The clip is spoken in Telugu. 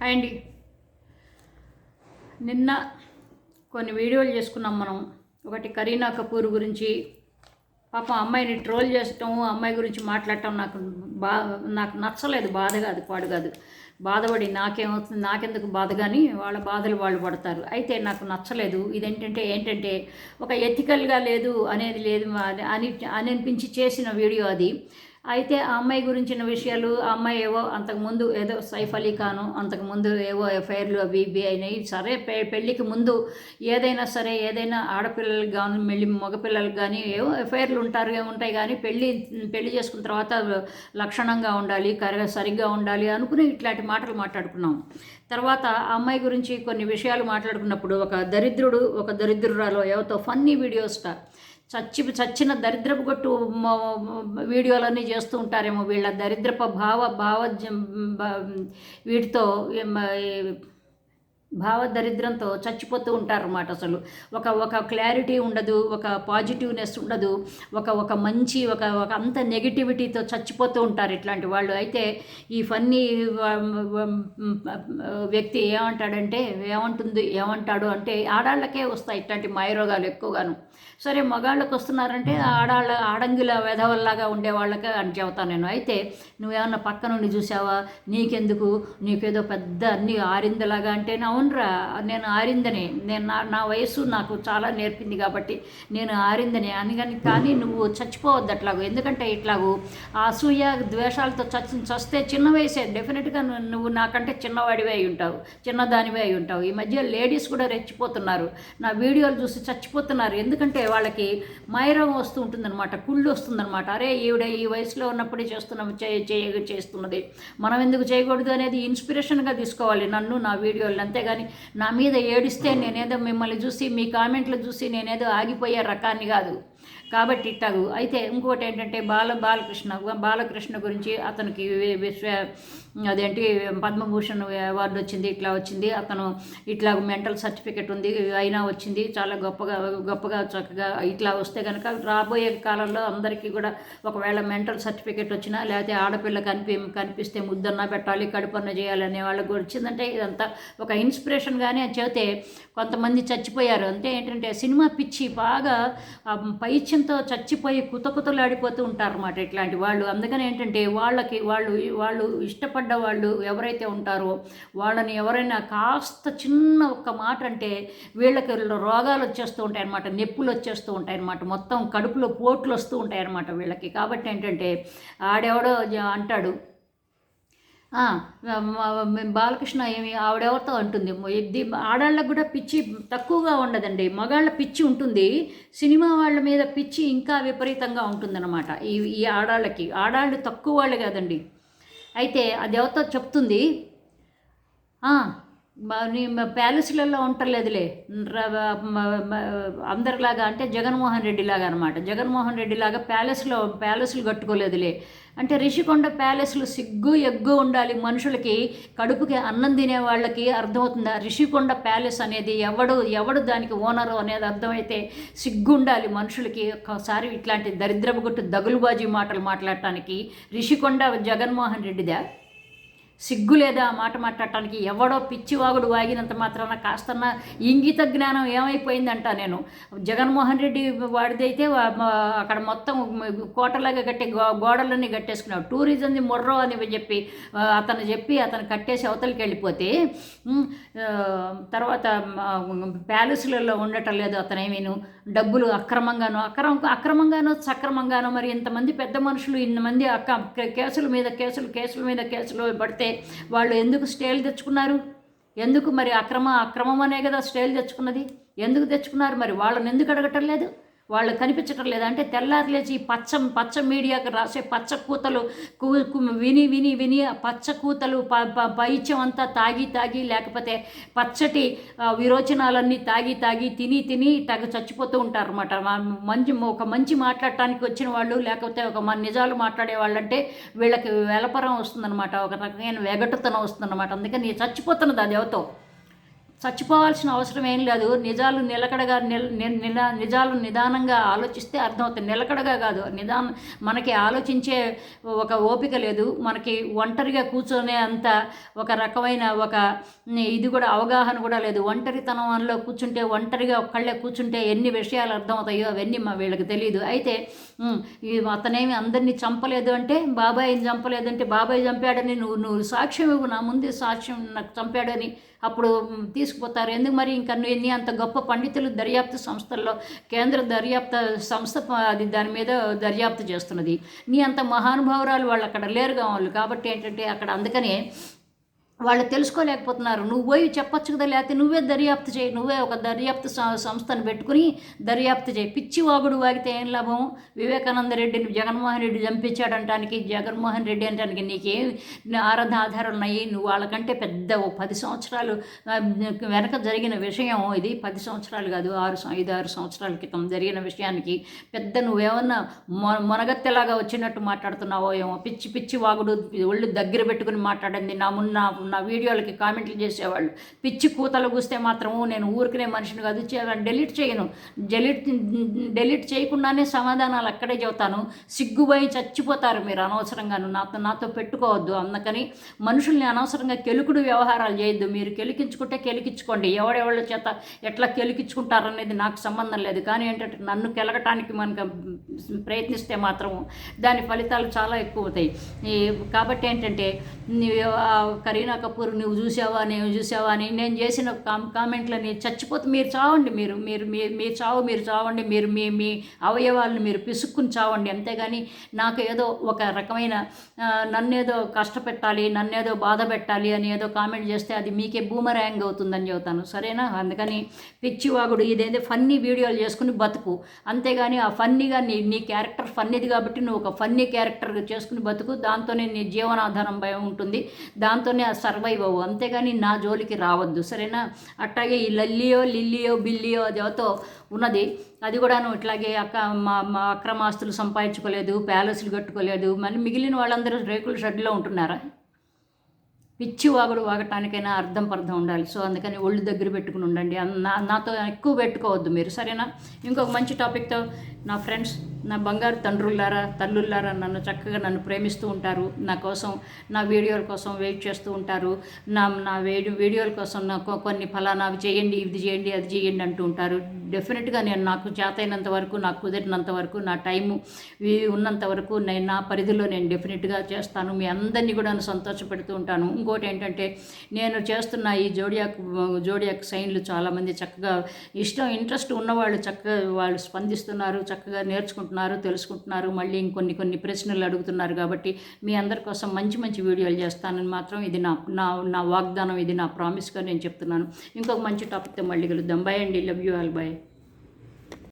హాయ్ అండి. నిన్న కొన్ని వీడియోలు చేసుకున్నాం మనం. ఒకటి కరీనా కపూర్ గురించి పాపం అమ్మాయిని ట్రోల్ చేయటం అమ్మాయి గురించి మాట్లాడటం నాకు బా నాకు నచ్చలేదు బాధ కాదు పాడు కాదు. బాధపడి నాకేమవుతుంది నాకెందుకు బాధ కానీ వాళ్ళ బాధలు వాళ్ళు పడతారు. అయితే నాకు నచ్చలేదు. ఇదేంటంటే ఏంటంటే ఒక ఎథికల్గా లేదు అనేది లేదు అని అని అనిపించి చేసిన వీడియో అది. అయితే ఆ అమ్మాయి గురించిన విషయాలు ఆ అమ్మాయి ఏవో అంతకుముందు ఏదో సైఫ్ అలీ ఖాను అంతకుముందు ఏవో ఎఫ్ఐఆర్లు అవి ఇవి అయినాయి. సరే పె పెళ్ళికి ముందు ఏదైనా సరే ఏదైనా ఆడపిల్లలకు కానీ మళ్ళీ మగపిల్లలకు కానీ ఏవో ఎఫ్ఐఆర్లు ఉంటారు ఉంటాయి కానీ పెళ్ళి పెళ్ళి చేసుకున్న తర్వాత లక్షణంగా ఉండాలి కర సరిగ్గా ఉండాలి అనుకుని ఇట్లాంటి మాటలు మాట్లాడుకున్నాం. తర్వాత ఆ అమ్మాయి గురించి కొన్ని విషయాలు మాట్లాడుకున్నప్పుడు ఒక దరిద్రుడు ఒక దరిద్రురాలో ఎవరితో ఫన్నీ వీడియోస్ చచ్చి చచ్చిన దరిద్రపు గొట్టు వీడియోలన్నీ చేస్తూ ఉంటారేమో వీళ్ళ దరిద్రప భావ భావ వీటితో ఏం, ఈ భావ దరిద్రంతో చచ్చిపోతూ ఉంటారన్నమాట అసలు. ఒక ఒక క్లారిటీ ఉండదు ఒక పాజిటివ్నెస్ ఉండదు ఒక ఒక మంచి ఒక ఒక అంత నెగిటివిటీతో చచ్చిపోతూ ఉంటారు ఇట్లాంటి వాళ్ళు. అయితే ఈ ఫన్నీ వ్యక్తి ఏమంటాడంటే ఏమంటుంది ఏమంటాడు? అంటే ఆడాళ్ళకే వస్తాయి ఇట్లాంటి మాయరోగాలు ఎక్కువగాను. సరే మగాళ్ళకి వస్తున్నారంటే ఆడాళ్ళ ఆడంగిల వెధవల్లాగా ఉండే వాళ్ళకే అని చెబుతాను నేను. అయితే నువ్వేమన్నా పక్క నుండి చూసావా? నీకెందుకు? నీకేదో పెద్ద అన్ని ఆరిందలాగా అంటే అవునరా నేను ఆరిందని. నేను నా నా వయసు నాకు చాలా నేర్పింది కాబట్టి నేను ఆరిందనే. అని కానీ కానీ నువ్వు చచ్చిపోవద్దు అట్లాగో. ఎందుకంటే ఇట్లాగూ ఆ అసూయ ద్వేషాలతో చచ్చి చస్తే చిన్న వయసే. డెఫినెట్గా నువ్వు నాకంటే చిన్నవాడివే అయి ఉంటావు. చిన్నదానివే అయి ఉంటావు. ఈ మధ్య లేడీస్ కూడా రెచ్చిపోతున్నారు. నా వీడియోలు చూసి చచ్చిపోతున్నారు. ఎందుకంటే వాళ్ళకి మైరం వస్తూ ఉంటుందన్నమాట. కుళ్ళు వస్తుందన్నమాట. అరే ఈవిడ ఈ వయసులో ఉన్నప్పుడే చేస్తున్నాం చే చేయ- చేస్తున్నది. మనం ఎందుకు చేయకూడదు అనేది ఇన్స్పిరేషన్గా తీసుకోవాలి నన్ను నా వీడియోలు కానీ నా మీద ఏడిస్తే నేనేదో మిమ్మల్ని చూసి మీ కామెంట్లు చూసి నేనేదో ఆగిపోయే రకాన్ని కాదు. కాబట్టి ఇట్టాగు. అయితే ఇంకోటి ఏంటంటే బాల బాలకృష్ణ బాలకృష్ణ గురించి అతనికి విశ్వ అదేంటి పద్మభూషణ్ అవార్డు వచ్చింది ఇట్లా వచ్చింది. అతను ఇట్లా మెంటల్ సర్టిఫికెట్ ఉంది అయినా వచ్చింది. చాలా గొప్పగా గొప్పగా చక్కగా ఇట్లా వస్తే కనుక రాబోయే కాలంలో అందరికీ కూడా ఒకవేళ మెంటల్ సర్టిఫికెట్ వచ్చినా లేకపోతే ఆడపిల్ల కనిపి కనిపిస్తే ముద్దన్న పెట్టాలి కడుపన్న చేయాలి అనే వాళ్ళకి వచ్చిందంటే ఇదంతా ఒక ఇన్స్పిరేషన్గానే చేతే కొంతమంది చచ్చిపోయారు. అంటే ఏంటంటే సినిమా పిచ్చి బాగా పై పైచ్యంతో చచ్చిపోయి కుతకుతలాడిపోతూ ఉంటారన్నమాట ఇట్లాంటి వాళ్ళు. అందుకని ఏంటంటే వాళ్ళకి వాళ్ళు వాళ్ళు ఇష్టపడ్డ వాళ్ళు ఎవరైతే ఉంటారో వాళ్ళని ఎవరైనా కాస్త చిన్న ఒక్క మాట అంటే వీళ్ళకి రోగాలు వచ్చేస్తూ ఉంటాయన్నమాట నొప్పులు వచ్చేస్తూ ఉంటాయన్నమాట మొత్తం కడుపులో పోట్లు వస్తూ ఉంటాయన్నమాట వీళ్ళకి. కాబట్టి ఏంటంటే ఆడెవడో అంటాడు బాలకృష్ణ ఏమి ఆవిడెవరితో అంటుంది? ఇది ఆడాళ్ళకు కూడా పిచ్చి తక్కువగా ఉండదండి. మగాళ్ళ పిచ్చి ఉంటుంది. సినిమా వాళ్ళ మీద పిచ్చి ఇంకా విపరీతంగా ఉంటుందన్నమాట. ఈ ఈ ఆడాళ్ళకి. ఆడాళ్ళు తక్కువ వాళ్ళు కాదండి. అయితే అది ఎవరితో చెప్తుంది? ప్యాలెస్లలో ఉంటలేదులే. అందరిలాగా అంటే జగన్మోహన్ రెడ్డి లాగా అనమాట జగన్మోహన్ రెడ్డి లాగా ప్యాలెస్లో ప్యాలెస్లు కట్టుకోలేదులే. అంటే రిషికొండ ప్యాలెస్లు సిగ్గు ఎగ్గు ఉండాలి మనుషులకి కడుపుకి అన్నం తినే వాళ్ళకి అర్థమవుతుందా? రిషికొండ ప్యాలెస్ అనేది ఎవడు ఎవడు దానికి ఓనరు అనేది అర్థమైతే సిగ్గు ఉండాలి మనుషులకి. ఒకసారి ఇట్లాంటి దరిద్రపు గుట్టు దగులుబాజీ మాటలు మాట్లాడటానికి రిషికొండ జగన్మోహన్ రెడ్డిదా? సిగ్గు లేదా ఆ మాట మాట్లాడటానికి ఎవడో పిచ్చివాగుడు వాగినంత మాత్రాన కాస్తన్న ఇంగిత జ్ఞానం ఏమైపోయిందంట నేను. జగన్మోహన్ రెడ్డి వాడిదైతే అక్కడ మొత్తం కోటలాగా కట్టే గో గోడలన్నీ కట్టేసుకున్నాడు. టూరిజంది మొర్రో అని చెప్పి అతను చెప్పి అతను కట్టేసి అవతలికి వెళ్ళిపోతే తర్వాత ప్యాలెస్లలో ఉండటం లేదు అతనేమీను. డబ్బులు అక్రమంగానో అక్రమ అక్రమంగానో సక్రమంగానో మరి ఇంతమంది పెద్ద మనుషులు ఇంతమంది అక్క కేసుల మీద కేసులు కేసుల మీద కేసులు పడితే వాళ్ళు ఎందుకు స్టేలు తెచ్చుకున్నారు? ఎందుకు మరి అక్రమ అక్రమం అనే కదా స్టేలు తెచ్చుకున్నది? ఎందుకు తెచ్చుకున్నారు మరి? వాళ్ళని ఎందుకు అడగటం లేదు? వాళ్ళు కనిపించటం లేదంటే అంటే తెల్లారి లేచి పచ్చ పచ్చ మీడియాకి రాసే పచ్చ కూతలు విని విని విని పచ్చ కూతలు ప ప- పైత్యం అంతా తాగి తాగి లేకపోతే పచ్చటి విరోచనాలన్నీ తాగి తాగి తిని తిని తగ చచ్చిపోతూ ఉంటారు అనమాట మంచి ఒక మంచి మాట్లాడటానికి వచ్చిన వాళ్ళు లేకపోతే ఒక మన నిజాలు మాట్లాడే వాళ్ళంటే వీళ్ళకి వెలపరం వస్తుందన్నమాట. ఒక రకమైన వెగటుతనం వస్తుందన్నమాట. అందుకని చచ్చిపోతున్నది అది ఎవతో చచ్చిపోవాల్సిన అవసరం ఏం లేదు. నిజాలు నిలకడగా నిల నిజాలు నిదానంగా ఆలోచిస్తే అర్థమవుతుంది. నిలకడగా కాదు నిదానం మనకి ఆలోచించే ఒక ఓపిక లేదు. మనకి ఒంటరిగా కూర్చొనే అంత ఒక రకమైన ఒక ఇది కూడా అవగాహన కూడా లేదు. ఒంటరితనంలో కూర్చుంటే ఒంటరిగా ఒక్కళ్ళే కూర్చుంటే ఎన్ని విషయాలు అర్థమవుతాయో అవన్నీ మా వీళ్ళకి తెలియదు అయితే అతనేమి అందరినీ చంపలేదు అంటే బాబాయ్ చంపలేదంటే బాబాయ్ చంపాడని నువ్వు నువ్వు సాక్ష్యం ఇవ్వు నా ముందే సాక్ష్యం నాకు చంపాడని అప్పుడు తీసుకుపోతారు. ఎందుకు మరి ఇంకా ఎన్ని నీ అంత గొప్ప పండితులు దర్యాప్తు సంస్థల్లో కేంద్ర దర్యాప్తు సంస్థ అది దాని మీద దర్యాప్తు చేస్తున్నది. నీ అంత మహానుభావురాలు వాళ్ళు అక్కడ లేరుగా వాళ్ళు కాబట్టి ఏంటంటే అక్కడ అందుకనే వాళ్ళు తెలుసుకోలేకపోతున్నారు. నువ్వు పోయి చెప్పచ్చు కదా లేకపోతే నువ్వే దర్యాప్తు చేయి. నువ్వే ఒక దర్యాప్తు సంస్థను పెట్టుకుని దర్యాప్తు చేయి. పిచ్చి వాగుడు వాగితే ఏం లాభం? వివేకానంద రెడ్డిని జగన్మోహన్ రెడ్డి చంపించాడటానికి జగన్మోహన్ రెడ్డి అంటానికి నీకేం ఆరాధ ఆధారాలు ఉన్నాయి? నువ్వు వాళ్ళకంటే పెద్ద ఓ పది సంవత్సరాలు వెనక జరిగిన విషయం ఇది. పది సంవత్సరాలు కాదు ఆరు ఐదు ఆరు సంవత్సరాల క్రితం జరిగిన విషయానికి పెద్ద నువ్వేమన్నా మొ మొనగత్తెలాగా వచ్చినట్టు మాట్లాడుతున్నావో ఏమో? పిచ్చి పిచ్చి వాగుడు ఒళ్ళు దగ్గర పెట్టుకుని మాట్లాడింది నా మున్న నా వీడియోలకి కామెంట్లు చేసేవాళ్ళు. పిచ్చి కూతలు కూస్తే మాత్రము నేను ఊరికనే మనిషిని కాదు డెలీట్ చేయను. డెలీట్ డెలీట్ చేయకుండానే సమాధానాలు అక్కడే చెబుతాను. సిగ్గుపోయి చచ్చిపోతారు మీరు అనవసరంగాను. నాతో నాతో పెట్టుకోవద్దు. అందుకని మనుషుల్ని అనవసరంగా కెలుకుడు వ్యవహారాలు చేయొద్దు. మీరు కెలికించుకుంటే కెలికించుకోండి. ఎవడెవళ్ళ చేత ఎట్లా కెలికించుకుంటారనేది నాకు సంబంధం లేదు. కానీ ఏంటంటే నన్ను కెలకటానికి మనకు ప్రయత్నిస్తే మాత్రం దాని ఫలితాలు చాలా ఎక్కువ అవుతాయి. కాబట్టి ఏంటంటే కరీనా కపూర్ నువ్వు చూసావా నేను చూసావా అని నేను చేసిన కామ్ కామెంట్లని చచ్చిపోతే మీరు చావండి మీరు మీరు మీ చావు మీరు చావండి మీరు మీ మీ అవయవాలను మీరు పిసుక్కుని చావండి. అంతేగాని నాకు ఏదో ఒక రకమైన నన్నేదో కష్టపెట్టాలి నన్నేదో బాధ పెట్టాలి అని ఏదో కామెంట్ చేస్తే అది మీకే బూమరాంగ్ అవుతుందని చెబుతాను. సరేనా? అందుకని పిచ్చివాగుడు ఇదేదో ఫన్నీ వీడియోలు చేసుకుని బతుకు. అంతేగాని ఆ ఫన్నీగా నీ నీ క్యారెక్టర్ ఫన్నీది కాబట్టి నువ్వు ఒక ఫన్నీ క్యారెక్టర్ చేసుకుని బతుకు. దాంతోనే నీ జీవనాధారం భయం ఉంటుంది. దాంతోనే ఆ సర్వైవ్ అవ్వు. అంతేగాని నా జోలికి రావద్దు. సరేనా? అట్లాగే ఈ లల్లియో లిల్లియో బిల్లియో అదేవతో ఉన్నది. అది కూడాను ఇట్లాగే అక్క మా మా అక్రమాస్తులు సంపాదించుకోలేదు ప్యాలెస్లు కట్టుకోలేదు. మళ్ళీ మిగిలిన వాళ్ళందరూ రేకుల షెడ్లో ఉంటున్నారా? పిచ్చి వాగుడు వాగటానికైనా అర్థం పర్థం ఉండాలి. సో అందుకని ఒళ్ళు దగ్గర పెట్టుకుని ఉండండి. నా నాతో ఎక్కువ పెట్టుకోవద్దు మీరు. సరేనా? ఇంకొక మంచి టాపిక్తో నా ఫ్రెండ్స్ నా బంగారు తండ్రులారా తల్లుల్లారా నన్ను చక్కగా నన్ను ప్రేమిస్తూ ఉంటారు. నా కోసం నా వీడియోల కోసం వెయిట్ చేస్తూ ఉంటారు. నా నా వీడియో వీడియోల కోసం నాకు కొన్ని ఫలానావి చేయండి ఇది చేయండి అది చేయండి అంటూ ఉంటారు. డెఫినెట్గా నేను నాకు చేతైనంత వరకు నాకు కుదిరినంత వరకు నా టైము వి- ఉన్నంత వరకు నేను నా పరిధిలో నేను డెఫినెట్గా చేస్తాను. మీ అందరినీ కూడా నేను సంతోషపెడుతూ ఉంటాను. ఇంకోటి ఏంటంటే నేను చేస్తున్న ఈ జోడియాక్ జోడియాక్ సైన్లు చాలామంది చక్కగా ఇష్టం ఇంట్రెస్ట్ ఉన్నవాళ్ళు చక్కగా వాళ్ళు స్పందిస్తున్నారు చక్కగా నేర్చుకుంటున్నారు. తెలుసుకుంటున్నారు మళ్ళీ ఇంకొన్ని కొన్ని ప్రశ్నలు అడుగుతున్నారు కాబట్టి మీ అందరి కోసం మంచి మంచి వీడియోలు చేస్తానని మాత్రం ఇది నా నా నా వాగ్దానం ఇది నా ప్రామిస్గా నేను చెప్తున్నాను. ఇంకొక మంచి టాపిక్తో మళ్ళీ కలుద్దాం. బాయ్ అండి. Love you all. బాయ్